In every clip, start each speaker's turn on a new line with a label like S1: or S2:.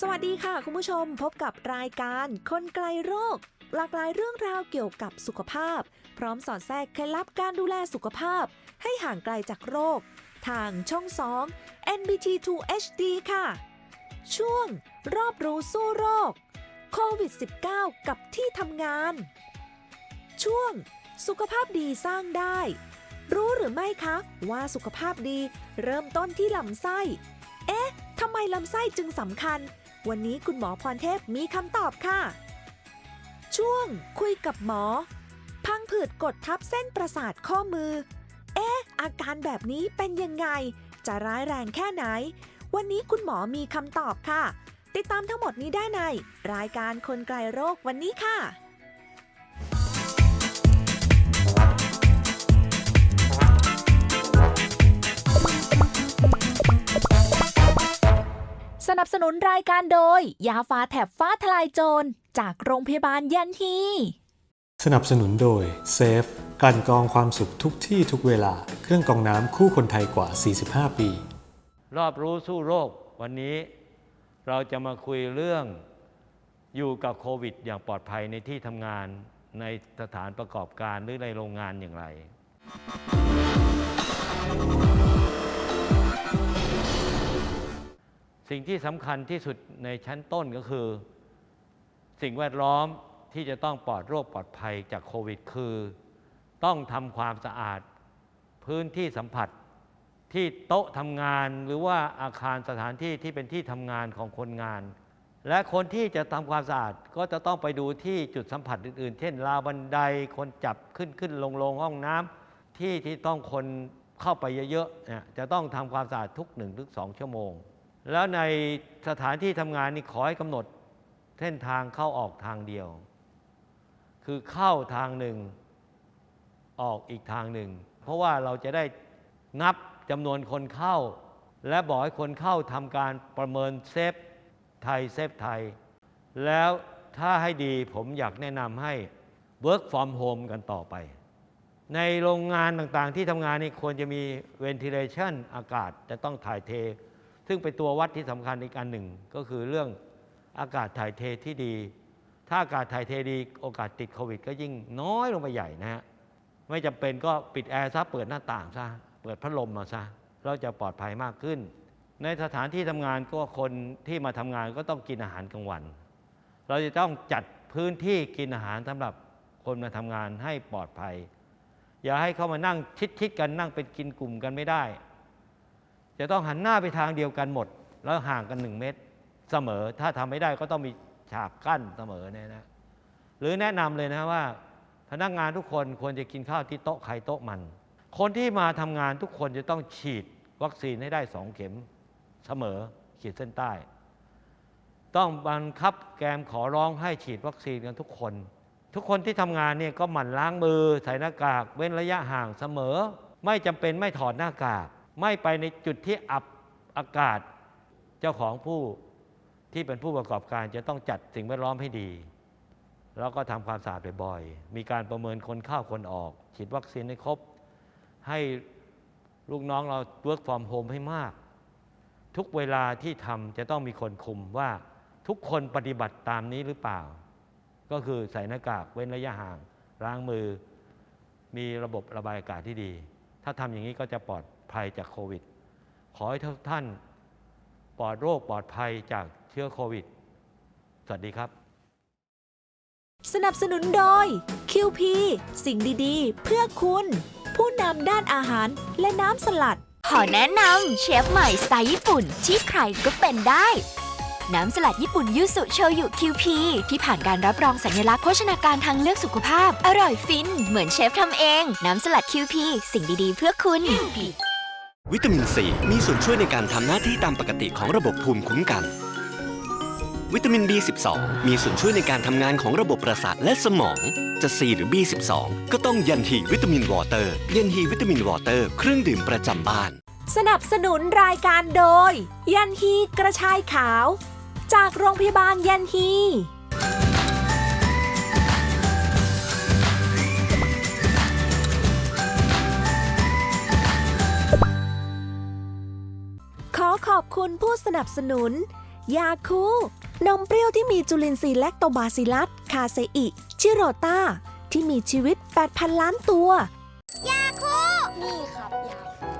S1: สวัสดีค่ะคุณผู้ชมพบกับรายการคนไกลโรค หลากหลายเรื่องราวเกี่ยวกับสุขภาพ พร้อมสอดแทรกเคล็ดลับการดูแลสุขภาพ ให้ห่างไกลจากโรค ทางช่อง 2 NBT2 HD ค่ะ ช่วง รอบรู้สู้โรคโควิด -19 กับที่ทำงาน ช่วง สุขภาพดีสร้างได้ รู้หรือไม่คะว่าสุขภาพดีเริ่มต้นที่ลำไส้ เอ๊ะทำไมลำไส้จึงสำคัญ วันนี้คุณหมอพรเทพมีคำตอบค่ะ ช่วงคุยกับหมอ พังผืดกดทับเส้นประสาทข้อมือ เอ๊ะ อาการแบบนี้เป็นยังไง จะร้ายแรงแค่ไหน วันนี้คุณหมอมีคำตอบค่ะ ติดตามทั้งหมดนี้ได้ใน รายการคนไกลโรควันนี้ค่ะ สนับสนุนรายการโดย ยาฟ้าแถบฟ้าทลายโจร จากโรงพยาบาลยันฮี
S2: สนับสนุนโดยเซฟกลั่นกรองความสุขทุกที่ทุกเวลา เครื่องกรองน้ำคู่คนไทยกว่า 45 ปี
S3: รอบรู้สู้โรควันนี้ เราจะมาคุยเรื่องอยู่กับโควิด อย่างปลอดภัยในที่ทำงานในสถานประกอบการหรือในโรงงานอย่างไร สิ่งที่สำคัญที่สุดในชั้นต้นก็คือ สิ่งแวดล้อมที่จะต้องปลอดโรคปลอดภัยจากโควิด คือ ต้องทำความสะอาดพื้นที่สัมผัสที่โต๊ะทำงานหรือว่าอาคารสถานที่ที่เป็นที่ทำงานของคนงาน และคนที่จะทำความสะอาดก็จะต้องไปดูที่จุดสัมผัสอื่น ๆ เช่นราวบันไดคนจับขึ้นขึ้นลงลงห้องน้ำที่ที่ต้องคนเข้าไปเยอะๆเนี่ยจะต้องทำความสะอาดทุกหนึ่งถึงสองชั่วโมง แล้วในสถานที่ทำงานนี่ขอให้กำหนดเส้นทางเข้าออกทางเดียว คือเข้าทางหนึ่งออกอีกทางหนึ่ง เพราะว่าเราจะได้นับจำนวนคนเข้า และบอกให้คนเข้าทำการประเมินเซฟไทยเซฟไทย แล้วถ้าให้ดีผมอยากแนะนำให้ work from home กันต่อไป ในโรงงานต่างๆที่ทำงานนี่ควรจะมี ventilation อากาศจะต้องถ่ายเท ซึ่งเป็นตัววัดที่สำคัญอีกอันหนึ่ง ก็คือเรื่องอากาศถ่ายเทที่ดี ถ้าอากาศถ่ายเทดีโอกาสติดโควิด ก็ยิ่งน้อยลงไปใหญ่นะฮะไม่จำเป็นก็ปิดแอร์ซะเปิดหน้าต่างซะเปิดพัดลมมาซะเราจะปลอดภัยมากขึ้น ในสถานที่ทำงานก็คนที่มาทำงานก็ต้องกินอาหารกลางวัน เราจะต้องจัดพื้นที่กินอาหารสำหรับคนมาทำงานให้ปลอดภัย อย่าให้เขามานั่งชิดๆกันนั่งเป็นกินกลุ่มกันไม่ได้ จะต้องหันหน้าไปทางเดียวกันหมด แล้วห่างกันหนึ่งเมตรเสมอ ถ้าทำไม่ได้ก็ต้องมีฉากกั้นเสมอเนี่ยนะหรือแนะนำเลยนะว่า พนักงานทุกคนควรจะกินข้าวที่โต๊ะใครโต๊ะมัน คนที่มาทำงานทุกคนจะต้องฉีดวัคซีนให้ได้สองเข็มเสมอขีดเส้นใต้ ต้องบังคับแกมขอร้องให้ฉีดวัคซีนกันทุกคน ทุกคนที่ทำงานเนี่ยก็หมั่นล้างมือใส่หน้ากาก เว้นระยะห่างเสมอ ไม่จำเป็นไม่ถอดหน้ากาก ไม่ไปในจุดที่อับอากาศเจ้าของผู้ที่เป็นผู้ประกอบการจะต้องจัดสิ่งแวดล้อมให้ดี แล้วก็ทำความสะอาดบ่อยๆ มีการประเมินคนเข้าคนออก ฉีดวัคซีนให้ครบ ให้ลูกน้องเรา work from home ให้มาก ทุกเวลาที่ทำจะต้องมีคนคุมว่าทุกคนปฏิบัติตามนี้หรือเปล่า ก็คือใส่หน้ากากเว้นระยะห่างล้างมือ มีระบบระบายอากาศที่ดี ถ้าทำอย่างนี้ก็จะปลอด ภัยจากโควิด ขอให้ทุกท่านปลอดโรคปลอดภัยจากเชื้อโควิด สวัสดีครับ
S1: สนับสนุนโดย QP สิ่งดีๆ เพื่อคุณ ผู้นำด้านอาหารและน้ำสลัด
S4: ขอแนะนำเชฟใหม่สไตล์ญี่ปุ่นที่ใครก็เป็นได้ น้ำสลัดญี่ปุ่นยูสุโชยุ QP ที่ผ่านการรับรองสัญลักษณ์โภชนาการทางเลือกสุขภาพ อร่อยฟิน เหมือนเชฟทำเอง น้ำสลัด QP สิ่งดีๆ เพื่อคุณ
S5: วิตามินซีมีส่วนช่วยในการทำหน้าที่ตามปกติของระบบภูมิคุ้มกัน วิตามิน B12 มีส่วนช่วยในการทำงานของระบบประสาทและสมอง จะ C หรือ B12 ก็ต้องยันฮีวิตามินวอเตอร์ยันฮีวิตามินวอเตอร์เครื่องดื่มประจำบ้าน
S1: สนับสนุนรายการโดย ยันฮีกระชายขาว จากโรงพยาบาลยันฮี คุณผู้สนับสนุน ยาคู นมเปรี้ยวที่มีจุลินทรีย์แลคโตบาซิลัส คาเซอิ ชิโรตาที่มีชีวิต 8,000 ล้านตัว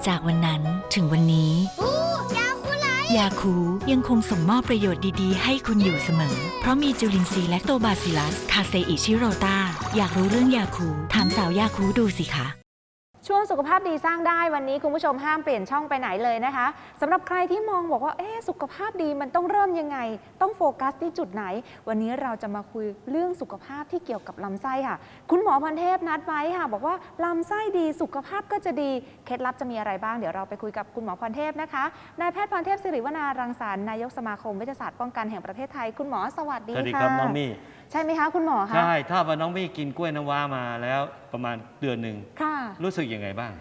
S6: จากวันนั้นถึงวันนี้ยาคูยังคงส่งมอบประโยชน์ดีๆ ให้คุณอยู่เสมอ เพราะมีจุลินทรีย์แลคโตบาซิลัส คาเซอิชิโรตาอยากรู้เรื่องยาคู ถามสาวยาคูดูสิคะ
S7: ช่วงสุขภาพดีสร้างได้วันนี้คุณผู้ชมห้ามเปลี่ยนช่องไปไหนเลยนะคะสำหรับใครที่มองบอกว่าเอ๊สุขภาพดีมันต้องเริ่มยังไง ต้องโฟกัสที่จุดไหน วันนี้เราจะมาคุยเรื่องสุขภาพที่เกี่ยวกับลำไส้ค่ะ คุณหมอพันเทพนัดไว้ค่ะ บอกว่าลำไส้ดีสุขภาพก็จะดีเคล็ดลับจะมีอะไรบ้างเดี๋ยวเราไปคุยกับคุณหมอพันเทพนะคะนายแพทย์พันเทพสิริวนารังสรรค์นายกสมาคมเวชศาสตร์ป้องกันแห่งประเทศไทยคุณหมอสวัสดี
S3: สวัสดี
S7: ค่ะ
S3: ครับน้องมี่
S7: ใช่ไหมคะคุณหมอคะ
S3: ใช่ถ้าว่าน้องมี่กินกล้วยน้ำว้ามาแล้วประมาณเดือนหนึ่ง
S7: ค่ะ
S3: รู้สึกยังไงบ้าง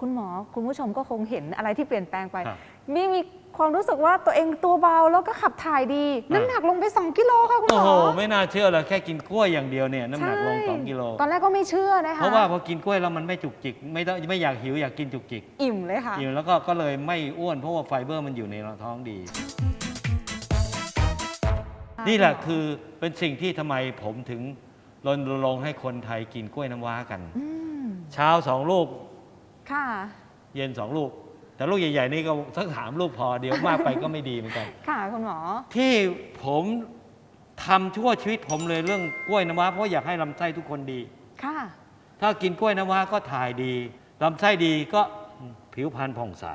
S7: คุณหมอคุณผู้ชมก็คงเห็นอะไรที่เปลี่ยนแปลงไป
S3: ครับ
S7: มีมีความรู้สึกว่าตัวเองตัวเบาแล้วก็ขับถ่ายดี
S3: อ่า
S7: น้ำหนักลงไป 2 กิโลค่ะคุณห
S3: โอ้
S7: มอ
S3: โหไม่น่าเชื่อเลยแค่กินกล้วยอย่างเดียวเนี่ยน้ำหนักลง
S7: ใช่
S3: 2กิโล
S7: ตอนแรกก็ไม่เชื่อนะคะ
S3: เพราะว่าพอกินกล้วยแล้วมันไม่จุกจิก ไม่ต้องไม่อยากหิวอยากกินจุกจิก
S7: อิ่มเลยค่ะ
S3: อิ่มแล้วก็ก็เลยไม่อ้วนเพราะว่าไฟเบอร์มันอยู่ในท้องดี นี่แหละคือเป็นสิ่งที่ทำไมผมถึงรณรงค์ให้คนไทยกินกล้วยน้ำว้ากัน
S7: อืม
S3: เช้าสองลูก
S7: ค่ะ
S3: เย็นสองลูก แต่ลูกใหญ่ ๆ นี่ก็สักสามลูกพอเดี๋ยวมากไปก็ไม่ดีเหมือนกัน
S7: ค่ะคุณหมอ
S3: ที่ผมทำชั่วชีวิตผมเลยเรื่องกล้วยน้ำว้าเพราะอยากให้ลำไส้ทุกคนดี
S7: ค่ะ
S3: ถ้ากินกล้วยน้ำว้าก็ถ่ายดีลำไส้ดีก็ผิวพรรณผ่องใส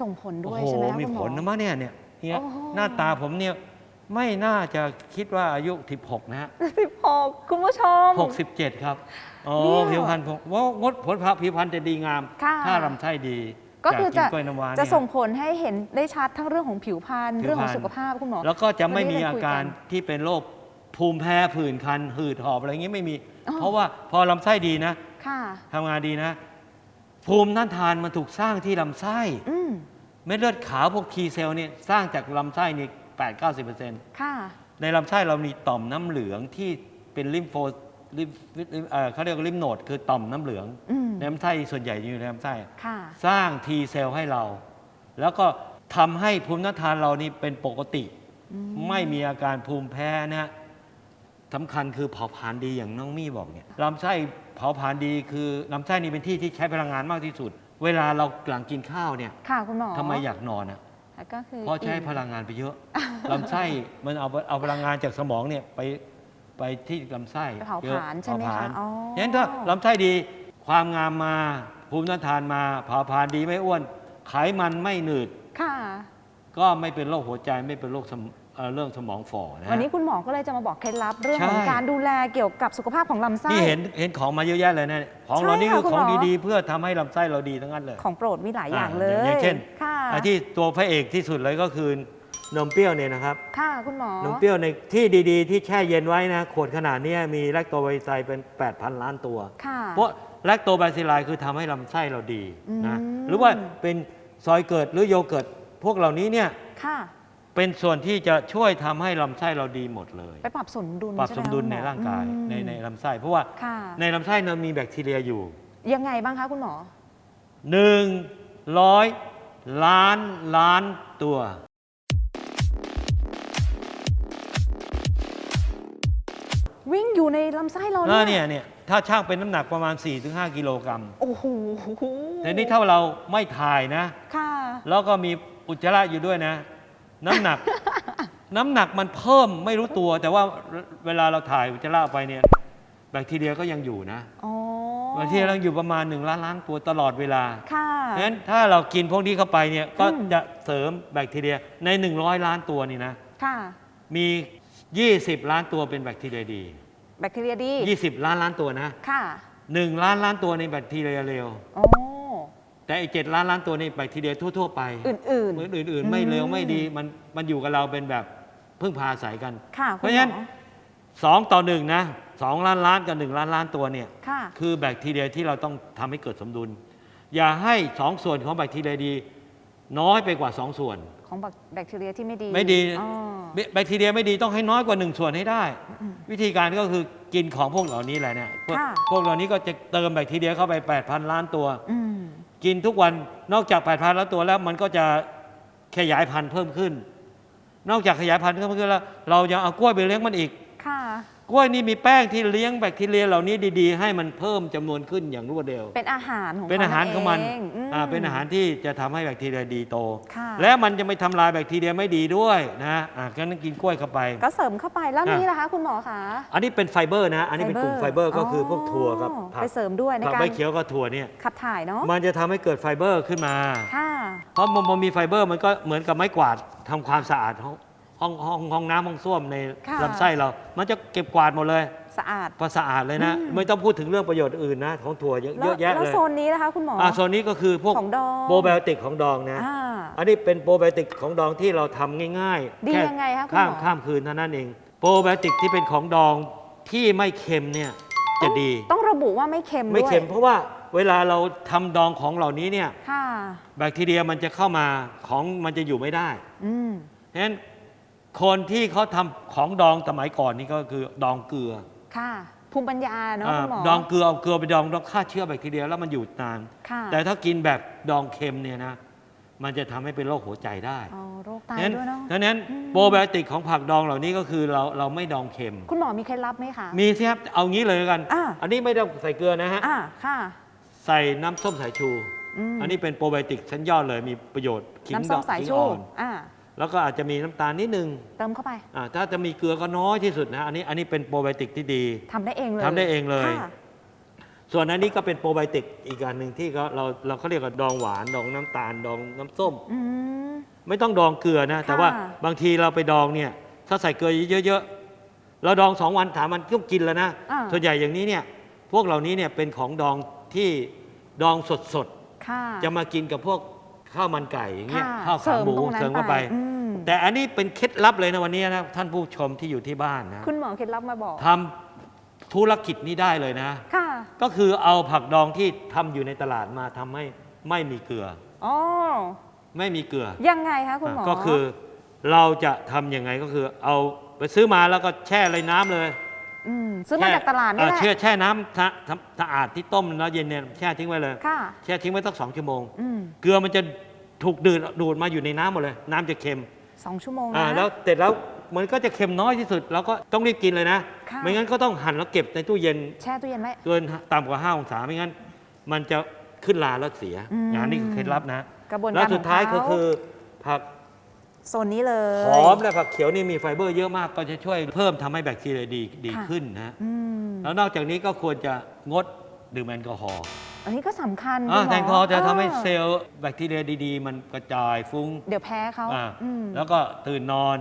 S7: ส่งผล
S3: โอ้
S7: ด้วย
S3: โห
S7: ใช่ไหมคะ
S3: มี
S7: คุณห
S3: ผมล
S7: อ
S3: นะมะเนี่ยเนี่ยเนี่ย
S7: โอ้โห
S3: หน้าตาผมเนี่ย ไม่น่าจะคิดว่าอายุ 16 นะฮะ
S7: สิบหกคุณผู้ชม
S3: 67 ครับอ๋อ
S7: เนี่ย
S3: ผิวพรรณผมว่างดผลผิวพรรณจะดีงาม
S7: ค่ะ
S3: ถ้าลำไส้ดี
S7: ก็คือ
S3: จา
S7: จะ
S3: กินกล้วยน้ำว้า
S7: จะ
S3: เนี่ย
S7: ส่งผลให้เห็นได้ชัดทั้งเรื่องของผิวพรรณ
S3: ผิวพรรณ
S7: เรื่องของสุขภาพคุณหมอ
S3: แล้วก็จะไม่มี
S7: วันนี้
S3: อา
S7: ได้คุย
S3: การ
S7: น
S3: ที่เป็นโรคภูมิแพ้ผื่นคัน หืดหอบอะไรอย่างนี้ไม่มี
S7: อ๋อ
S3: เพราะว่าพอลำไส้ดีนะ
S7: ค่ะ
S3: ทำงานดีนะ ภูมิต้านทานมันถูกสร้างที่ลำไส้
S7: อืม
S3: เม็ดเลือดขาวพวกทีเซลเนี่ยสร้างจากลำไส้นี่ 8 9 0
S7: ค่ะ
S3: ในลำไส้เรามีต่อมน้ำเหลืองที่เป็นลิมโฟลิมเอ่อเขาเรียกว่าลิมโนดคือต่อมน้ำเหลือง
S7: อืม
S3: ในลำไส้ส่วนใหญ่อยู่ในลำไส้
S7: ค่ะ
S3: สร้างทีเซลให้เรา แล้วก็ทำให้ภูมิต้านทานเรานี่เป็นปกติ ไม่มีอาการภูมิแพ้นะฮะสำคัญคือเผาผลาญดีอย่างน้องมี่บอกเนี่ยลำไส้เผาผลาญดีคือลำไส้นี่เป็นที่ที่ใช้พลังงานมากที่สุด เวลาเราหลังกินข้าวเนี่ย
S7: ค่ะคุณหมอ
S3: ทำไมอยากนอนอะ
S7: ก็คือ
S3: เพราะใช้
S7: อิ่ม
S3: พลังงานไปเยอะลำไส้มันเอาเอาพลังงานจากสมองเนี่ยไปไปที่ลำไส้
S7: ไปเผา
S3: เยอะ
S7: ผลาญใช่ไหม
S3: เผาผลา
S7: คะ
S3: ญ
S7: อ๋อ
S3: งั้นถ้าลำไส้ดีความงามมาภูมิต้านทานมาเผาผลาญดีไม่อ้วน ไขมันไม่หนืด
S7: ค่ะ
S3: ก็ไม่เป็นโรคหัวใจไม่เป็นโรคสม เอ่อเรื่องสมองฝ่อนะฮะ
S7: วันนี้คุณหมอก็เลยจะมาบอกเคล็ดลับเรื่องของ
S3: ใช่
S7: การดูแลเกี่ยวกับสุขภาพของลำไส้
S3: นี่เห็นเห็นของมาเยอะแยะเลยนะของ
S7: ใช่
S3: เรานี่คือ
S7: ค่ะคุณ
S3: ของ
S7: หมอ
S3: ดีๆ เพื่อทำให้ลำไส้เราดีทั้งนั้นเลย
S7: ของโปรดมีหลายอย่างเล
S3: อ่ายอย่างเช่น
S7: ค่ะ
S3: ไอ้ที่ตัวพระเอกที่สุดเลยก็คือนมเปรี้ยวเนี่ยนะครับ
S7: ค่ะคุณหมอ น
S3: มเปรี้ยวในที่ดีๆ ที่แช่เย็นไว้นะขวดขนาดเนี้ยมีแลคโตไบไซเป็น 8,000 ล้านตัว
S7: ค่ะ
S3: เพราะแลคโตไบซิลไลคือทำให้ลำไส้เราดีนะ
S7: อืม
S3: หรือว่าเป็นซอยเกิดหรือโยเกิร์ตพวกเหล่านี้เนี่ย
S7: ค่ะ
S3: เป็นส่วนที่จะช่วยทำให้ลำไส้เราดีหมดเลย
S7: ไปปรับสมดุล
S3: ปรับ
S7: ใช่
S3: ส
S7: ไห
S3: มดุล
S7: คะ
S3: ใน
S7: คุณหอ
S3: ร่างกาย
S7: อืม
S3: ในในลำไส้เพราะว่า
S7: ค่ะ
S3: ในลำไส้เรามีแบคทีเรียอยู่
S7: ยังไงบ้างคะคุณหมอ
S3: หนึ่งร้อยล้านล้านตัว
S7: วิ่งอยู่ในลำไส้เรา
S3: แล้วเนี่ยเนี่ยถ้าช่างเป็นน้ำหนักประมาณ 4-5 กิโลกรัม
S7: โอ้โห
S3: แต่นี่ถ้าเราไม่ถ่ายนะ
S7: ค่ะ
S3: แล้วก็มีอุจจาระอยู่ด้วยนะ น้ำหนัก น้ำหนักมันเพิ่มไม่รู้ตัว แต่ว่าเวลาเราถ่ายอุจจาระออกไปเนี่ย แบคทีเรียก็ยังอยู่นะ
S7: อ๋อ
S3: แบคทีเรียยังอยู่ประมาณ1ล้านล้านตัวตลอดเวลา
S7: ค่ะ
S3: เพราะฉะนั้นถ้าเรากินพวกนี้เข้าไปเนี่ยก็
S7: อืม
S3: จะเสริมแบคทีเรียใน 100 ล้านตัวนี่นะ
S7: ค่ะ
S3: มี 20 ล้านตัวเป็นแบคทีเรียดี
S7: แบคทีเรียดี
S3: 20 ล้านล้านตัวนะ
S7: ค่ะ
S3: 1 ล้านล้านตัวในแบคทีเรียเลว
S7: โอ้
S3: แต่อีก7ล้านล้านตัวในแบคทีเรียทั่ว ๆ ไป
S7: อื่น
S3: เหมือนอื่น ๆ ไม่เลวไม่ดีมันมันอยู่กับเราเป็นแบบพึ่งพาอาศัยกัน
S7: ๆ ค่ะ
S3: เพ
S7: คุณ
S3: ราะ
S7: ห
S3: ฉะ
S7: ม
S3: นั้น
S7: อ
S3: 2ต่อ1นะ2ล้านล้านกับ1ล้านล้านตัวเนี่ย
S7: ค่ะ
S3: คือแบคทีเรียที่เราต้องทำให้เกิดสมดุล อย่าให้2ส่วนของแบคทีเรียดี น้อยไปกว่า2ส่วน
S7: ของแบคทีเรียที่ไม่ดี
S3: ไม่ดี
S7: อ๋อ
S3: แบคทีเรียไม่ดีต้องให้น้อยกว่า1ส่วนให้ได้ วิธีการก็คือกินของพวกเหล่านี้แหละเนี่ยพวก
S7: ค่ะ
S3: พวกเหล่านี้ก็จะเติมแบคทีเรียเข้าไป 8,000 ล้านตัว
S7: อืม
S3: กินทุกวันนอกจากแผดพันแล้วตัวแล้วมันก็จะขยายพันธุ์เพิ่มขึ้น นอกจากขยายพันธุ์เพิ่มขึ้นแล้ว เรายังเอากล้วยไปเลี้ยงมันอีก กล้วยนี่มีแป้งที่เลี้ยงแบคทีเรียเหล่านี้ดีๆ ให้มันเพิ่มจำนวนขึ้นอย่างรวดเร็ว
S7: เป็นอาหารของ
S3: เป็นอาหารของมัน
S7: เองม
S3: อ่าเป็นอาหารที่จะทำให้แบคทีเรียดีโต
S7: ค่ะ
S3: และมันจะไม่ทำลายแบคทีเรียไม่ดีด้วยนะอ่าก็นั่นกินกล้วยเข้าไป
S7: ก็เสริมเข้าไปแล้ว
S3: อะ
S7: นี่ล่ะคะคุณหมอคะ
S3: อันนี้เป็นไฟเบอร์นะอันนี้เป็นกลุ่มไฟเบอร์ก็คือพวกถั่วกับผัก
S7: ไปเสริมด้วยใน
S3: ผัก
S7: การ
S3: ใบเขียวกับถั่วเนี่ย
S7: ขับถ่ายเนาะ
S3: มันจะทำให้เกิดไฟเบอร์ขึ้นมา
S7: ค่ะ
S3: เพราะมันมีไฟเบอร์มันก็เหมือนกับไม้กวาดทำความสะอาดห้อง ห้องห้องห้องน้ำห้องส้วมใน
S7: ค่ะ
S3: ลำไส้เรา มันจะเก็บกวาดหมดเลย
S7: สะอาด
S3: พอสะอาดเลยนะ
S7: อืม
S3: ไม่ต้องพูดถึงเรื่องประโยชน์อื่นนะของถั่วเยอะ
S7: แล้ว
S3: เยอะแยะ
S7: แล้ว
S3: เลย
S7: โซนนี้นะคะคุณหมอ
S3: อ่าโซนนี้ก็คือพวก
S7: ของดอง
S3: โปรไบโอติกของดองนะ
S7: อ่า
S3: อันนี้เป็นโปรไบโอติกของดองที่เราทำง่ายๆ
S7: ดี
S3: แค่
S7: ยังไงคะคุณ
S3: ข้าม
S7: หมอ
S3: ข้ามคืนเท่านั้นเอง โปรไบโอติกที่เป็นของดองที่ไม่เค็มเนี่ยจะดี
S7: ต้องระบุว่าไม่เค็ม
S3: ไม่
S7: ด้วย
S3: เค็มเพราะว่าเวลาเราทำดองของเหล่านี้เนี่ย
S7: ค่ะ
S3: แบคทีเรียมันจะเข้ามาของมันจะอยู่ไม่ได้
S7: อืม
S3: ฉะนั้น คนที่เขาทำของดองสมัยก่อนนี่ก็คือดองเกลือ
S7: ค่ะ ภูมิปัญญาเนาะ
S3: อ่า
S7: คุณหมอ
S3: ดองเกลือเอาเกลือไปดองแล้วฆ่าเชื้อแบคทีเรียแล้วมันอยู่นาน
S7: ค่ะ
S3: แต่ถ้ากินแบบดองเค็มเนี่ยนะ มันจะทำให้เป็นโรคหัวใจได้
S7: อ๋อโรคไต
S3: ฉะนั้น
S7: ด้วยเนาะ
S3: ฉะนั้น
S7: อืม
S3: โปรไบโอติกของผักดองเหล่านี้ก็คือเราเราไม่ดองเค็ม
S7: คุณหมอมีเคล็ดลับไหมคะ
S3: มีสิครับเอางี้เลยแล้วกัน
S7: อ่า
S3: อันนี้ไม่ต้องใส่เกลือนะฮะ
S7: อ่าค่ะ
S3: ใส่น้ำส้มสายชู
S7: ม
S3: อันนี้เป็นโปรไบโอติกชั้นยอดเลยมีประโยชน์ขิง
S7: น้ำส้ม
S3: ดอก
S7: สาย
S3: ขิง
S7: ชู
S3: อ่อน
S7: อ่า
S3: แล้วก็อาจจะมีน้ำตาลนิดนึง
S7: เติมเข้าไป
S3: อ่าถ้าจะมีเกลือก็น้อยที่สุดนะอันนี้อันนี้เป็นโปรไบโอติกที่ดี
S7: ทำได้เองเลย
S3: ทำได้เองเลย
S7: ค่ะ
S3: ส่วนอันนี้ก็เป็นโปรไบโอติกอีกอันหนึ่งที่เขาเราเราเขาเรียกว่าดองหวานดองน้ำตาลดองน้ำส้ม
S7: อืม
S3: ไม่ต้องดองเกลือนะ แต่ว่าบางทีเราไปดองเนี่ยถ้าใส่เกลือเยอะๆเราดองสองวันถามมันก็กินแล้วนะ
S7: อ่า
S3: ส่วนใหญ่อย่างนี้เนี่ยพวกเหล่านี้เนี่ยเป็นของดองที่ดองสด
S7: ค่ะ
S3: ๆจะมากินกับพวก ข้าวมันไก่อย่างเงี้ย
S7: ค่ะ
S3: ข้าวขาหมู
S7: ตรงนั้น
S3: เสริมเข้าไป
S7: อืม
S3: แต่อันนี้เป็นเคล็ดลับเลยนะวันนี้นะท่านผู้ชมที่อยู่ที่บ้านนะ
S7: คุณหมอเคล็ดลับมาบอก
S3: ทำธุรกิจนี้ได้เลยนะ
S7: ค่ะ
S3: ก็คือเอาผักดองที่ทำอยู่ในตลาดมาทำให้ไม่มีเกลือ
S7: อ๋อ
S3: ไม่มีเกลือ
S7: ยังไงคะคุณหมอ
S3: ก็คือเราจะทำยังไงก็คือเอาไปซื้อมาแล้วก็แช่ในน้ำเลย
S7: มซื้อมา
S3: แช่
S7: จากตลาดนี่
S3: อ่
S7: แหละ
S3: แช่แช่น้ำสะสะสะอาดที่ต้มแล้วเย็นเนี่ยแช่ทิ้งไว้เลย
S7: ค่ะ
S3: แช่ทิ้งไว้สักสองชั่วโมง
S7: อืม
S3: เกลือมันจะถูกดูดดูดมาอยู่ในน้ำหมดเลย น้ำจะเค็ม
S7: สองชั่วโมง
S3: อ่า
S7: นะ
S3: แล้วเสร็จแล้วมันก็จะเค็มน้อยที่สุด แล้วก็ต้องรีบกินเลยนะ
S7: ค่ะ
S3: ไม่งั้นก็ต้องหั่นแล้วเก็บในตู้เย็น
S7: แช่ตู้เย็นไว้
S3: เกินต่ำกว่า5องศาไม่งั้น มันจะขึ้นลาแล้วเสีย
S7: อืม
S3: งานนี้คือเคล็ดลับนะ
S7: กระบวนการ
S3: แล้วสุดท้าย
S7: ของ
S3: ก็
S7: เขา
S3: คือผัก
S7: โซนนี้เลย
S3: หอมและผักเขียวนี่มีไฟเบอร์เยอะมากก็จะช่วยเพิ่มทำให้แบคทีเรียดีดี
S7: ค่ะ
S3: ขึ้นนะ
S7: อืม
S3: แล้วนอกจากนี้ก็ควรจะงดดื่มแอลกอฮอล์
S7: อันนี้ก็สำคัญ
S3: อ่า
S7: คุณหม
S3: แอลกอฮอล์จะทำให้
S7: ออ
S3: เซลล์แบคทีเรียดี ๆ มันกระจายฟุ้ง
S7: เดี๋ยวแพ้เขา
S3: อ่า
S7: อืม
S3: แล้วก็ตื่นนอน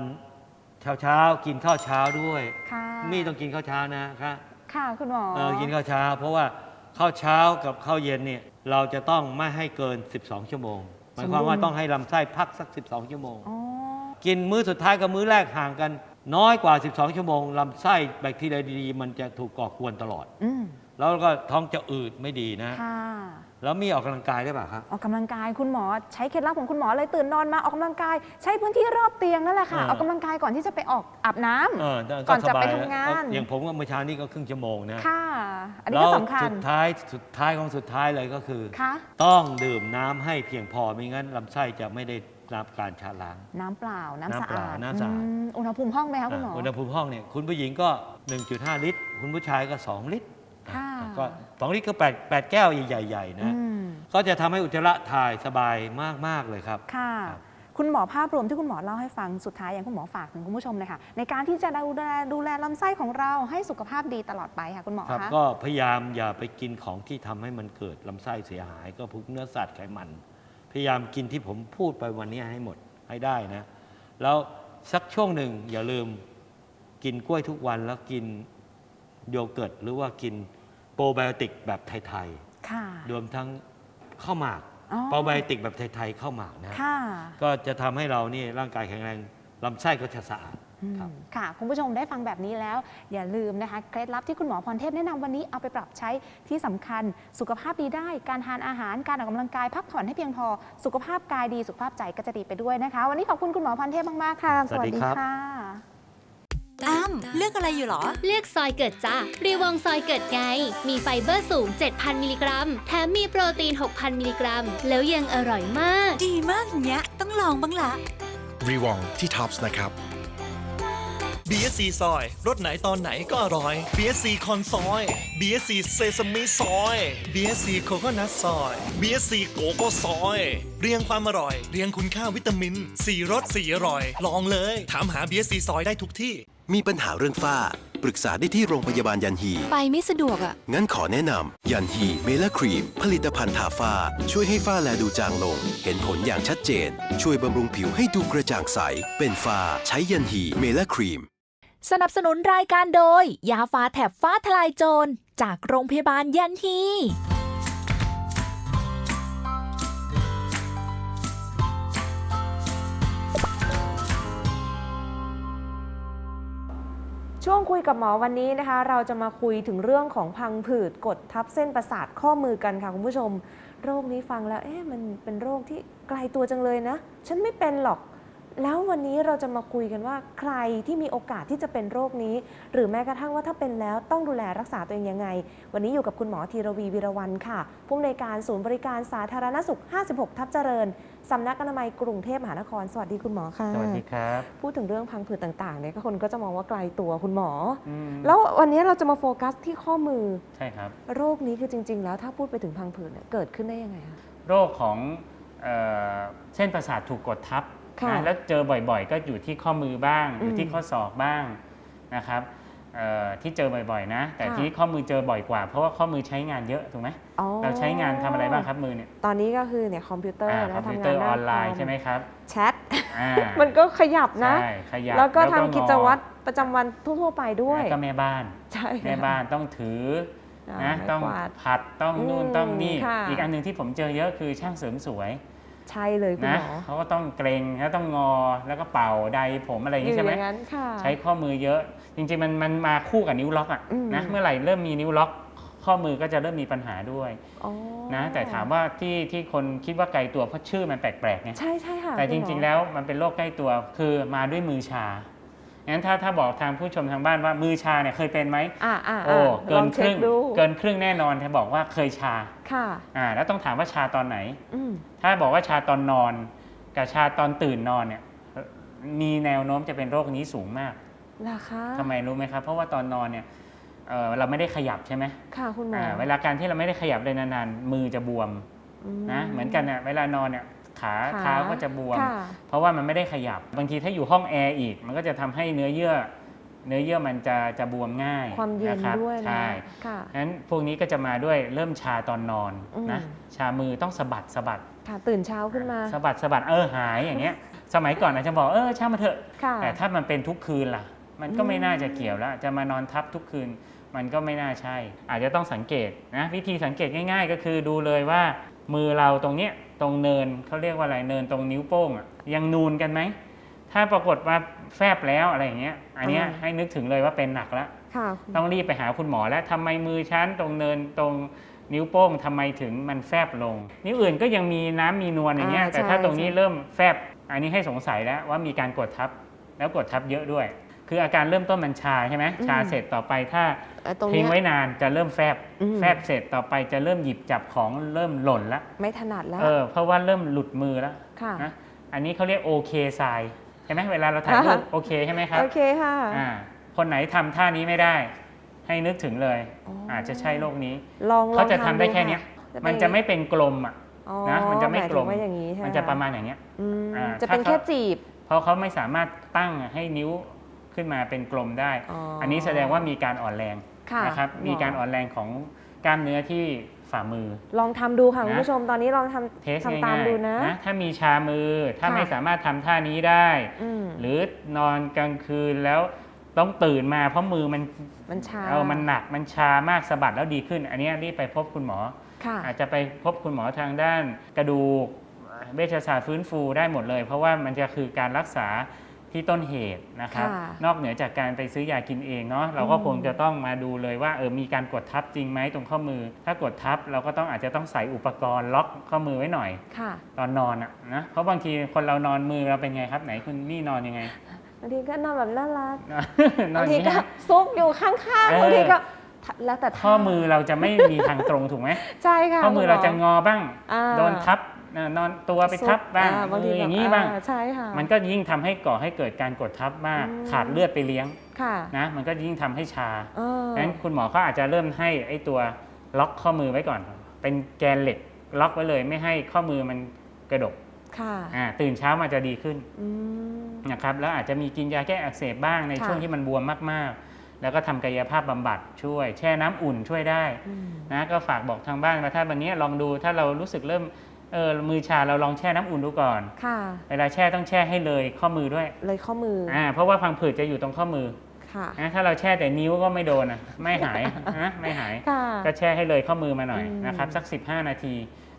S3: เช้าเช้าๆกินข้าวเช้าด้วย
S7: ค่ะ
S3: มีต้องกินข้าวเช้านะครับ
S7: ค่ะคุณหมอ
S3: เออกินข้าวเช้า เพราะว่าข้าวเช้ากับข้าวเย็นเนี่ยเราจะต้องไม่ให้เกิน 12 ชั่วโมงหมายความว่าต้องให้ลำไส้พักสัก 12 ชั่วโมง
S7: อ๋อ
S3: กินมื้อสุดท้ายกับมื้อแรกห่างกัน น้อยกว่า 12 ชั่วโมงลำไส้แบคทีเรียดีๆมันจะถูกก่อกวนตลอด
S7: อืม
S3: แล้วก็ท้องจะอืดไม่ดีนะ
S7: ค่ะ
S3: แล้วมีออกกำลังกายได้ป่ะครับ
S7: ออกกำลังกายคุณหมอใช้เคล็ดลับของคุณหมอเลยตื่นนอนมาออกกำลังกาย ใช้พื้นที่รอบเตียงนั่นแหละค่ะ
S3: เออ
S7: ออกกำลังกายก่อนที่จะไปออกอาบน้ำ
S3: เออ
S7: ก่อนจะ
S3: สบาย
S7: ไปทำงาน
S3: อย่างผมก็เมื่อเช้านี้ก็ครึ่งชั่วโมงนะ
S7: ค่ะ อันนี้
S3: แล้ว
S7: ก็สำคัญ
S3: สุดท้ายสุดท้ายของสุดท้ายเลยก็คือ
S7: ค่ะ
S3: ต้องดื่มน้ำให้เพียงพอไม่งั้นลำไส้จะไม่ได้ รับการชะล้าง
S7: น้ำเปล่า น้ำ
S3: น้ำ
S7: สะ
S3: เปล่า
S7: อาด
S3: น้ำสะอาด
S7: อืมอุณหภูมิห้องไหมคะคุณหมอ
S3: อุณหภูมิห้องเนี่ยคุณผู้หญิงก็ 1.5 ลิตร คุณผู้ชายก็ 2 ลิตร
S7: ค่ะ
S3: ก็2ลิตรก็8 8แก้วใหญ่ๆนะ
S7: อืม
S3: ก็จะทำให้อุจจาระถ่ายสบายมาก ๆ เลยครับ
S7: ค่ะ
S3: ครับ
S7: คุณ
S8: คุณหมอภาพรวมที่คุณหมอเล่าให้ฟังสุดท้ายอย่างคุณหมอฝากถึงคุณผู้ชมเลยค่ะ ในการที่จะดูแลดูแลลำไส้ของเราให้สุขภาพดีตลอดไปค่ะคุณหมอ
S3: ครับ
S8: คะ
S3: ก็พยายามอย่าไปกินของที่ทำให้มันเกิดลำไส้เสียหาย ก็พวกเนื้อสัตว์ไขมัน พยายามกินที่ผมพูดไปวันนี้ให้หมดให้ได้นะ แล้วสักช่วงหนึ่งอย่าลืมกินกล้วยทุกวันแล้วกินโยเกิร์ตหรือว่ากินโปรไบโอติกแบบไทย
S8: ค่ะ
S3: ๆ รวมทั้งข้าวหมาก
S8: อ๋อ
S3: โปรไบโอติกแบบไทยๆข้าวหมากนะ
S8: ค่ะ
S3: ก็จะทำให้เรานี่ร่างกายแข็งแรงลำไส้ก็จะสะอาด
S8: อืม
S3: ครับ
S8: ค่ะ คุณผู้ชมได้ฟังแบบนี้แล้ว อย่าลืมนะคะ เคล็ดลับที่คุณหมอพรเทพแนะนำวันนี้เอาไปปรับใช้ที่สำคัญสุขภาพดีได้ การทานอาหารการออกกำลังกาย พักผ่อนให้เพียงพอ สุขภาพกายดีสุขภาพใจก็จะดีไปด้วยนะคะ วันนี้ขอบคุณคุณหมอพรเทพมากๆค่ะ
S3: สวัสดีครับ
S8: ค่ะ
S6: อ้ำเลือกอะไรอยู่หรอ
S9: เลือกซอยเกิดจ้ารีวองซอยเกิดไง มีไฟเบอร์สูง 7,000 มิลลิกรัม แถมมีโปรตีน 6,000 มิลลิกรัม แล้วยังอร่อยมาก
S6: ดีมากอย่างเงี้ย ต้องลองบ้างละ
S10: รีวองที่ท็อปส์นะครับ BSC ซอยรสไหนตอนไหนก็อร่อย BSC คอนซอย BSC เซซามิซอย BSC โคโคนัทซอย BSC โกโก้ซอย เรียงความอร่อย เรียงคุณค่าวิตามิน4รส4อร่อย ลองเลย ถามหา BSC ซอยได้ทุกที่
S11: มีปัญหาเรื่องฝ้า ปรึกษาได้ที่โรงพยาบาลยันฮี
S9: ไปไม่สะดวกอะ
S11: งั้นขอแนะนำยันฮีเมลาครีม ผลิตภัณฑ์ทาฝ้า ช่วยให้ฝ้าแลดูจางลง เห็นผลอย่างชัดเจน ช่วยบำรุงผิวให้ดูกระจ่างใส เป็นฝ้าใช้ยันฮีเมลาครีม
S1: สนับสนุนรายการโดย ยาฟ้าแถบฟ้าทลายโจร จากโรงพยาบาลยันฮี
S8: ช่วงคุยกับหมอวันนี้นะคะ เราจะมาคุยถึงเรื่องของพังผืดกดทับเส้นประสาทข้อมือกันค่ะคุณผู้ชม โรคนี้ฟังแล้ว เอ๊ะมันเป็นโรคที่ไกลตัวจังเลยนะ ฉันไม่เป็นหรอก แล้ววันนี้เราจะมาคุยกันว่าใครที่มีโอกาสที่จะเป็นโรคนี้ หรือแม้กระทั่งว่าถ้าเป็นแล้วต้องดูแลรักษาตัวเองยังไง วันนี้อยู่กับคุณหมอธีรวีวีรวันค่ะ ผู้อำนวยการศูนย์บริการสาธารณสุข 56 ทับเจริญสำนักอนามัยกรุงเทพมหานคร สวัสดีคุณหมอค่ะ
S3: สวัสดีครับ
S8: พูดถึงเรื่องพังผืดต่างๆเนี่ยก็คนก็จะมองว่าไกลตัวคุณหมอ
S3: อืม
S8: แล้ววันนี้เราจะมาโฟกัสที่ข้อมือ
S12: ใช่ครับ
S8: โรคนี้คือจริง ๆ แล้วถ้าพูดไปถึงพังผืดเนี่ยเกิดขึ้นได้ยังไงคะ
S12: โรคของเอ่อเส้นประสาทถูกกดทับ
S8: ค่ะ
S12: นะแล้วเจอบ่อยๆ ก็อยู่ที่ข้อมือบ้าง อยู่
S8: อืม
S12: ที่ข้อศอกบ้างนะครับเอ่อที่เจอบ่อยๆ นะ แต่
S8: ค่ะ
S12: ที่ข้อมือเจอบ่อยกว่า เพราะว่าข้อมือใช้งานเยอะถูกไหม
S8: อ๋อ
S12: เราใช้งานทำอะไรบ้างครับมือเนี่ย
S8: ตอนนี้ก็คือเนี่ยคอมพิวเตอร์
S12: อ่า
S8: นะ
S12: คอมพิว
S8: ทำ
S12: เต
S8: งา
S12: อนร์
S8: ห
S12: อ
S8: น้า
S12: อนไลน์
S8: คอม
S12: ใช่ไหมครับ
S8: แชท
S12: อ่า
S8: มันก็ขยับนะ
S12: ใช่ขยับ
S8: แล้วก็ทำ
S12: งอ
S8: กิจวัตรประจำวันทั่วๆไปด้วย
S12: แล้วก็แม่บ้าน
S8: ใช่
S12: แม่บ้านต้องถือ
S8: อ่า
S12: นะ
S8: ไม้
S12: ต้อง
S8: กวาด
S12: ผัดต้องนู่น
S8: อืม
S12: ต้องนี่
S8: ค่ะ
S12: อีกอันหนึ่งที่ผมเจอเยอะคือช่างเสริมสวย
S8: ใช่เลยคุณ
S12: นะ
S8: หมอ
S12: เขาก็ต้องเกรงแล้วต้องงอแล้วก็เป่าใดผมอะไรอย่าง
S8: อ
S12: นี้
S8: ยู่
S12: ใช่ไหม
S8: อย่างนั้นค่ะ
S12: ใช้ข้อมือเยอะ จริงๆมันมันมาคู่กับนิ้วล็อกอะ
S8: อืม
S12: นะเมื่อไหร่เริ่มมีนิ้วล็อก ข้อมือก็จะเริ่มมีปัญหาด้วย
S8: อ๋อ
S12: นะแต่ถามว่าที่ที่คนคิดว่าไกลตัวเพราะชื่อมันแปลกๆไง
S8: ใช่ใช่ค่ะ
S12: แต่จ
S8: คุณหมอ
S12: ริง ๆแล้วมันเป็นโรคใกล้ตัวคือมาด้วยมือชา งั้นถ้าถ้าบอกทางผู้ชมทางบ้านว่ามือชาเนี่ยเคยเป็นไหม
S8: อ่าอ่า
S12: โอ้
S8: อ่า
S12: เกิ
S8: ลอนง
S12: ค
S8: เช็
S12: รึ่
S8: ค
S12: ง
S8: ดู
S12: เกินครึ่งแน่นอนถ้าบอกว่าเคยชา
S8: ค่ะ
S12: อ่าแล้วต้องถามว่าชาตอนไหน
S8: อืม
S12: ถ้าบอกว่าชาตอนนอน กับชาตอนตื่นนอนเนี่ยเอ่อมีแนวโน้มจะเป็นโรคนี้สูงมาก
S8: ราคา
S12: ทำไมรู้ไหมครับ เพราะว่าตอนนอนเนี่ยเอ่อเราไม่ได้ขยับใช่ไหม
S8: ค่ะคุณหมอ
S12: อ่าเวลาการที่เราไม่ได้ขยับเลยนานๆมือจะบวมนะเหมือนกันเนี่ยเวลานอนเนี่ย ขา
S8: ขา
S12: เท้าก็จะบวม
S8: ค่ะ
S12: เพราะว่ามันไม่ได้ขยับ บางทีถ้าอยู่ห้องแอร์อีก มันก็จะทำให้เนื้อเยื่อ เนื้อเยื่อมันจะจะบวมง่าย
S8: ความเย็น
S12: นะครับ
S8: ด้วยนะ
S12: ใช่
S8: ค่ะ
S12: นั้นพวกนี้ก็จะมาด้วยเริ่มชาตอนนอนนะ
S8: อืม
S12: ชามือต้องสะบัดสะบัด
S8: ค่ะตื่นเช้าขึ้นมา
S12: สะบัดสะบัดเออหายอย่างเงี้ย สมัยก่อนอาจจะบอกเออช่างมาเถอะ
S8: ค่ะ
S12: แต่ถ้ามันเป็นทุกคืนล่ะ มันก็ไม่น่าจะเกี่ยวแล้ว จะมานอนทับทุกคืน มันก็ไม่น่าใช่ อาจจะต้องสังเกตนะ วิธีสังเกตง่าย ๆ ก็คือดูเลยว่ามือเราตรงเนี้ย ตรงเนินเขาเรียกว่าอะไรเนินตรงนิ้วโป้งอะยังนูนกันไหม ถ้าปรากฏว่าแฟบแล้วอะไรอย่างเงี้ย อันเนี้ย
S8: อ่า
S12: ให้นึกถึงเลยว่าเป็นหนักแล้ว
S8: ค่ะ
S12: ต้องรีบไปหาคุณหมอแล้วทำไมมือชั้นตรงเนินตรงนิ้วโป้งทำไมถึงมันแฟบลง นิ้วอื่นก็ยังมีน้ำมีนวลอย่างเงี้ย
S8: อ่า
S12: แต่ถ้า
S8: ใช่
S12: ตรงนี้
S8: ใช่
S12: เริ่มแฟบอันนี้ให้สงสัยแล้วว่ามีการกดทับแล้วกดทับเยอะด้วย คืออาการเริ่มต้นมันชาใช่ไหมชาเสร็จต่อไปถ้า
S8: เอ่อตรง
S12: ทิ้
S8: เนี้
S12: ง
S8: ย
S12: ไว้นานจะเริ่มแฟบ
S8: อืม
S12: แฟบเสร็จต่อไปจะเริ่มหยิบจับของเริ่มหล่นละ
S8: ไม่ถนัดแล้ว
S12: เออเพราะว่าเริ่มหลุดมือแล้ว
S8: ค่ะ
S12: นะอันนี้เขาเรียกโอเคไซน์ใช่ไหมเวลาเราถ่ายรูป
S8: อ่า
S12: โอเคใช่ไหมครับ
S8: โอเคค่ะ
S12: อ่าคนไหนทำท่านี้ไม่ได้ ให้นึกถึงเลย
S8: อ๋ออ
S12: อาจจะใช่โรคนี้
S8: ลองลอง
S12: เขาจะทำได้
S8: ดู
S12: แค่เนี้ย
S8: ค่ะ
S12: มันจะไม่เป็นกลมอะ
S8: อ๋อ
S12: นะมันจะไม่
S8: หาย
S12: ก
S8: ถึ
S12: ล
S8: ง
S12: ม
S8: ว่าอย่างนี้ใช่ไหม
S12: มันจะ
S8: ค
S12: ประมาณอย่างเงี้ย
S8: อืม
S12: อ่า
S8: จะเป็น
S12: ถ้า
S8: แค่
S12: เขา
S8: จีบ
S12: เพราะเขาไม่สามารถตั้งให้นิ้ว ขึ้นมาเป็นกลมได้
S8: อ๋ออั
S12: อันนี้แสดงว่ามีการอ่อนแรง
S8: ค่ะ
S12: นะครับ
S8: หมอ
S12: มีการอ่อนแรงของกล้ามเนื้อที่ฝ่ามือ
S8: ลองทำดูค่ะ
S12: นะ
S8: คุณผู้ชมตอนนี้ลองท
S12: เทสำ
S8: ทำตา
S12: ง่ามย
S8: ดูนะ
S12: ๆนะ ถ้ามีชามือ ถ้า
S8: ค่ะ
S12: ไม่สามารถทำท่านี้ได้
S8: อืม
S12: หรือนอนกลางคืนแล้วต้องตื่นมาเพราะมือมัน
S8: มันชา
S12: เออมันหนักมันชามากสะบัดแล้วดีขึ้น อันเนี้ยรีบไปพบคุณหมอ
S8: ค่ะ
S12: อาจจะไปพบคุณหมอทางด้านกระดูกเวชศาสตร์ฟื้นฟูได้หมดเลย เพราะว่ามันจะคือการรักษา ที่ต้นเหตุนะครับ
S8: ค่ะ
S12: นอกเหนือจากการไปซื้อยากินเองเนาะเราก็
S8: อืม
S12: คงจะต้องมาดูเลยว่าเออมีการกดทับจริงไหมตรงข้อมือ ถ้ากดทับเราก็ต้องอาจจะต้องใส่อุปกรณ์ล็อกข้อมือไว้หน่อย
S8: ค่ะ
S12: ตอนนอนอะนะเพราะบางทีคนเรานอนมือเราเป็นไงครับไหนคุณนี่นอนยังไง
S8: บางทีก็นอนแบบน่ารัก
S12: นอบา
S8: นงที
S12: อย่าง
S8: ก็
S12: นี้นะ
S8: ซุกอยู่ข้าง
S12: เออ
S8: ๆ บางทีก็แล้วแต่ท่า
S12: ข้อมือเราจะไม่มีทางตรงถูกไหม
S8: ใช่ค่ะ
S12: ข้อมือ
S8: คุณห
S12: เราจะงอบ้าง
S8: อ่า
S12: โดนทับเอ่อ นอนตัวไปทับบ้าง
S8: อ่บางที
S12: มืออย่างนี้บ้าง
S8: ใช่ค่ะ
S12: มันก็ยิ่งทำให้ก่อให้เกิดการกดทับมากขาดเลือดไปเลี้ยง
S8: ค่ะ
S12: นะมันก็ยิ่งทำให้ชาดังนั้นคุณหมอก็อาจจะเริ่มให้ไอ้ตัวล็อกข้อมือไว้ก่อน เป็นแกนเหล็กล็อกไว้เลย ไม่ให้ข้อมือมันกระดก
S8: ค่ะ
S12: ตื่นเช้ามาจะดีขึ้นนะครับแล้วอาจจะมีกินยาแก้อักเสบบ้างในช่วงที่มันบวมมากๆ แล้วก็ทำกายภาพบำบัดช่วย แช่น้ำอุ่นช่วยได้นะก็ฝากบอกทางบ้านว่าถ้าวันนี้ลองดูถ้าเรารู้สึกเริ่ม เออมือชาเราลองแช่น้ำอุ่นดูก่อน
S8: ค่ะ
S12: เวลาแช่ต้องแช่ให้เลยข้อมือด้วย
S8: เลยข้อมืออ
S12: อ่าเพราะว่าพังผืดจะอยู่ตรงข้อมือ
S8: ค่ะ
S12: นะถ้าเราแช่แต่นิ้วก็ไม่โดนอะไม่หายนะไม่หาย
S8: ค่ะ
S12: ก็แช่ให้เลยข้อมือมาหน่อย
S8: อืม
S12: นะครับ สัก 15 นาที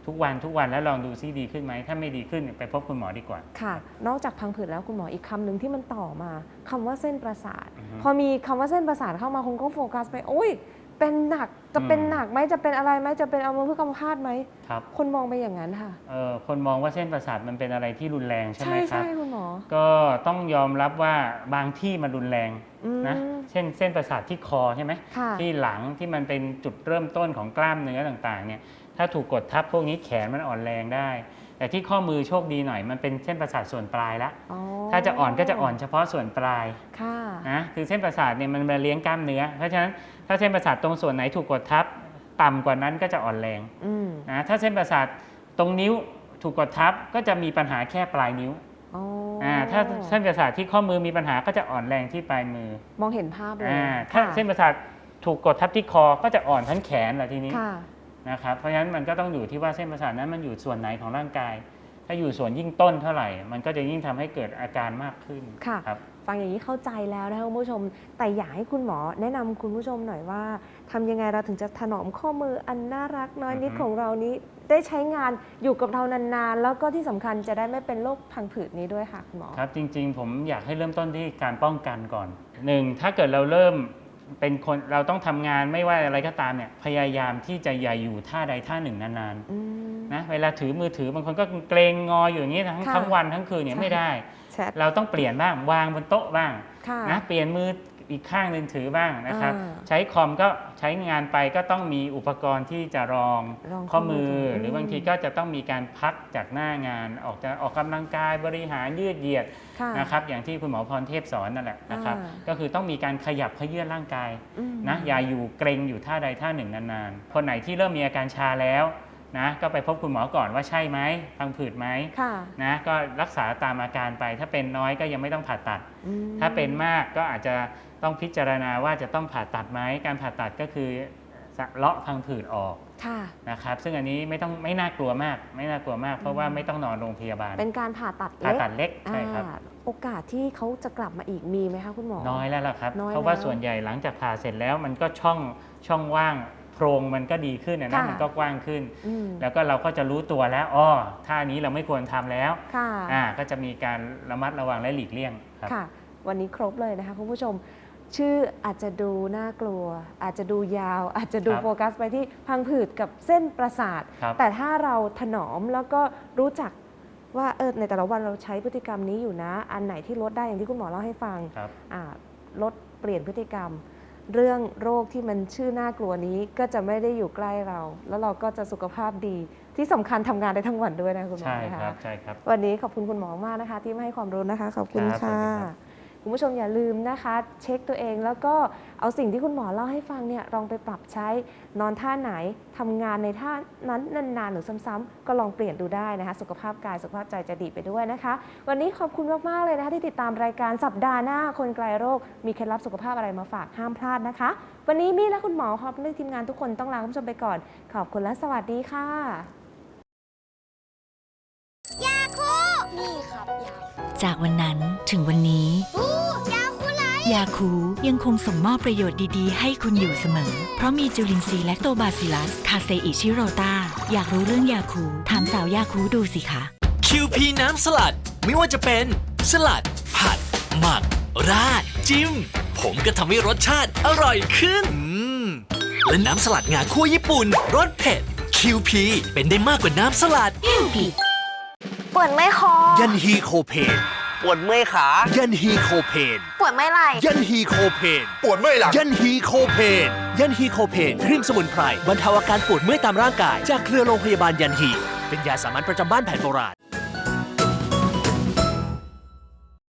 S12: ทุกวันทุกวันแล้วลองดูซิดีขึ้นไหม ถ้าไม่ดีขึ้นไปพบคุณหมอดีกว่า
S8: ค่ะ นอกจากพังผืดแล้วคุณหมออีกคำหนึ่งที่มันต่อมาคำว่าเส้นประสาท
S12: อือฮึ
S8: พอมีคำว่าเส้นประสาทเข้ามาคงก็โฟกัสไปโอ้ย เป็นหนักจะเป็น
S12: อืม
S8: หนักไหมจะเป็นอะไรไหมจะเป็นอัมพฤกษ์อัมพาตไหม
S12: ครับ
S8: คนมองไปอย่างนั้นค่ะ
S12: เอ่อคนมองว่าเส้นประสาทมันเป็นอะไรที่รุนแรงใช่ไหมครับ
S8: ใช่คุณหมอ
S12: ก็ต้องยอมรับว่าบางที่มันรุนแรง
S8: อืม
S12: นะเช่นเส้นประสาทที่คอใช่ไหม
S8: ค่ะ
S12: ที่หลังที่มันเป็นจุดเริ่มต้นของกล้ามเนื้อต่างๆเนี่ยถ้าถูกกดทับพวกนี้แขนมันอ่อนแรงได้ แต่ที่ข้อมือโชคดีหน่อยมันเป็นเส้นประสาทส่วนปลายละ
S8: อ๋อ
S12: ถ้าจะอ่อนก็จะอ่อนเฉพาะส่วนปลาย
S8: ค่ะ
S12: นะคือเส้นประสาทเนี่ยมันมาเลี้ยงกล้ามเนื้อ เพราะฉะนั้นถ้าเส้นประสาทตรงส่วนไหนถูกกดทับ ต่ำกว่านั้นก็จะอ่อนแรง
S8: อืม
S12: นะถ้าเส้นประสาทตรงนิ้วถูกกดทับก็จะมีปัญหาแค่ปลายนิ้ว
S8: อ๋ออ
S12: อ่าถ้าเส้นประสาทที่ข้อมือมีปัญหาก็จะอ่อนแรงที่ปลายมือ
S8: มองเห็นภาพเลย
S12: อ่าถ้า
S8: ค่ะ
S12: เส้นประสาทถูกกดทับที่คอก็จะอ่อนทั้งแขนแหละทีนี้
S8: ค่ะ
S12: นะครับเพราะฉะนั้นมันก็ต้องอยู่ที่ว่าเส้นประสาทนั้นมันอยู่ส่วนไหนของร่างกาย ถ้าอยู่ส่วนยิ่งต้นเท่าไหร่ มันก็จะยิ่งทำให้เกิดอาการมากขึ้น
S8: ค่ะ
S12: ครับ
S8: ฟังอย่างนี้เข้าใจแล้วนะคะคุณผู้ชม แต่อยากให้คุณหมอแนะนำคุณผู้ชมหน่อยว่าทำยังไงเราถึงจะถนอมข้อมืออันน่ารักน้อยนิด
S12: อือฮึ
S8: ของเรานี้ ได้ใช้งานอยู่กับเรานานๆ แล้วก็ที่สำคัญจะได้ไม่เป็นโรคพังผืดนี้ด้วยค่ะคุณหมอ
S12: ครับจริง ๆ ผมอยากให้เริ่มต้นที่การป้องกันก่อนหนึ่งถ้าเกิดเราเริ่ม เป็นคนเราต้องทำงานไม่ว่าอะไรก็ตามเนี่ยพยายามที่จะอย่าอยู่ท่าใดท่าหนึ่งนาน
S8: อืม
S12: ๆนะเวลาถือมือถือบางคนก็เกรงงออยู่อย่างนี้ทั้ง
S8: ค่ะ
S12: ทั้งวันทั้งคืนเนี่ย
S8: ใช่
S12: ไม่ได้
S8: แชท
S12: เราต้องเปลี่ยนบ้างวางบนโต๊ะบ้าง
S8: ค่ะ
S12: นะเปลี่ยนมือ อีกข้างหนึ่งถือบ้างนะครับ
S8: อ่า
S12: ใช้คอมก็ใช้งานไปก็ต้องมีอุปกรณ์ที่จะรอง
S8: รองข้
S12: ข้
S8: อ
S12: อ
S8: มื
S12: มื
S8: อ
S12: อ
S8: อืม
S12: หรือบางทีก็จะต้องมีการพักจากหน้างานออกจะออกกำลังกายบริหารยืดเหยียด
S8: ค่ะ
S12: นะครับ อย่างที่คุณหมอพรเทพสอนนั่นแหละนะครับ
S8: อ่า
S12: ก็คือต้องมีการขยับเขยื่อนร่างกาย
S8: อืม
S12: นะอย่าอยู่เกรงอยู่ท่าใดท่าหนึ่งนานๆ คนไหนที่เริ่มมีอาการชาแล้วนะก็ไปพบคุณหมอก่อนว่าใช่ไหมพังผืดไหม
S8: ค่ะ
S12: นะก็รักษาตามอาการไป ถ้าเป็นน้อยก็ยังไม่ต้องผ่าตัด
S8: อืม
S12: ถ้าเป็นมากก็อาจจะ ต้องพิจารณาว่าจะต้องผ่าตัดไหมการผ่าตัดก็คือเลาะพังผืดออก
S8: ค่ะ
S12: นะครับ ซึ่งอันนี้ไม่ต้องไม่น่ากลัวมาก ไม่น่ากลัวมาก เพราะว่าไม่ต้องนอนโรงพยาบาล
S8: เป็นการผ่าตัด
S12: ผ่า
S8: เล็ก
S12: ตัดเล็กใช่ครับ
S8: อ่าโอกาสที่เขาจะกลับมาอีกมีไหมคะคุณหมอ
S12: น้อยแล้วล่ะครับ
S8: น้อย
S12: เพราะว่า
S8: แล้ว
S12: ส่วนใหญ่หลังจากผ่าเสร็จแล้วมันก็ช่องช่องว่างโพรงมันก็ดีขึ้นนะนะ
S8: ค่ะ
S12: มันก็กว้างขึ้น
S8: อืม
S12: แล้วก็เราก็จะรู้ตัวแล้วอ๋อท่านี้เราไม่ควรทำแล้ว
S8: ค่ะ
S12: อ่าก็จะมีการระมัดระวังและหลีกเลี่ยงครับ
S8: ค่ะวันนี้ครบเลยนะคะคุณผู้ชม ชื่ออาจจะดูน่ากลัว อาจจะดูยาว อาจจะดู
S12: ครับ
S8: โฟกัสไปที่พังผืดกับเส้นประสาท
S12: ครับ
S8: แต่ถ้าเราถนอมแล้วก็รู้จักว่าเออในแต่ละวันเราใช้พฤติกรรมนี้อยู่นะ อันไหนที่ลดได้อย่างที่คุณหมอเล่าให้ฟัง
S12: ครับ
S8: อ่าลดเปลี่ยนพฤติกรรม เรื่องโรคที่มันชื่อน่ากลัวนี้ก็จะไม่ได้อยู่ใกล้เรา แล้วเราก็จะสุขภาพดีที่สำคัญทำงานได้ทั้งวันด้วยนะคุณหมอ
S12: ใช่
S8: นะ
S12: ครั
S8: คะ
S12: บใช่ครับ
S8: วันนี้ขอบคุณคุณหมอมากนะคะ ที่มาให้ความรู้นะคะ ขอบคุณ
S12: ครับ
S8: ค่ะ
S12: สวัสดีครับ
S8: คุณผู้ชมอย่าลืมนะคะ เช็คตัวเองแล้วก็เอาสิ่งที่คุณหมอเล่าให้ฟังเนี่ยลองไปปรับใช้นอนท่าไหนทำงานในท่านั้นนานๆหรือซ้ำๆก็ลองเปลี่ยนดูได้นะคะ สุขภาพกายสุขภาพใจจะดีไปด้วยนะคะ วันนี้ขอบคุณมากๆเลยนะคะที่ติดตามรายการสัปดาห์หน้าคนไกลโรค มีเคล็ดลับสุขภาพอะไรมาฝากห้ามพลาดนะคะ วันนี้มี่และคุณหมอครับและทีมงานทุกคนต้องลาคุณผู้ชมไปก่อน ขอบคุณและสวัสดีค่ะ
S4: นี่ครับยา
S6: จากวันนั้นถึงวันนี้
S4: ยาคูไล
S6: ยาคูยังคงส่งมอบประโยชน์ดีๆ ให้คุณอยู่เสมอ เพราะมีจุลินทรีย์แลคโตบาซิลัส คาเซอิชิโรตาอยากรู้เรื่องยาคู ถามสาวยาคูดูสิคะ
S13: QP น้ำสลัด ไม่ว่าจะเป็นสลัด ผัด หมัก ราด จิ้ม ผมก็ทำให้รสชาติอร่อยขึ้นอืมและน้ำสลัดงาคั่วญี่ปุ่นรสเผ็ด QP เป็นได้มากกว่าน้ำสลัด
S4: ปวดไม่คอ
S13: ยันฮีโคเพน
S14: ปวดเมื่อยขา
S13: ยันฮีโคเพน
S4: ปวดไม่ไหล่
S13: ยันฮีโคเพน
S14: ปวดเมื่อยหลัง
S13: ยันฮีโคเพน ยันฮีโคเพน ครีมสมุนไพรบรรเทาอาการปวดเมื่อยตามร่างกาย จากเครือโรงพยาบาลยันฮี เป็นยาสามัญประจำบ้านแผนโบราณ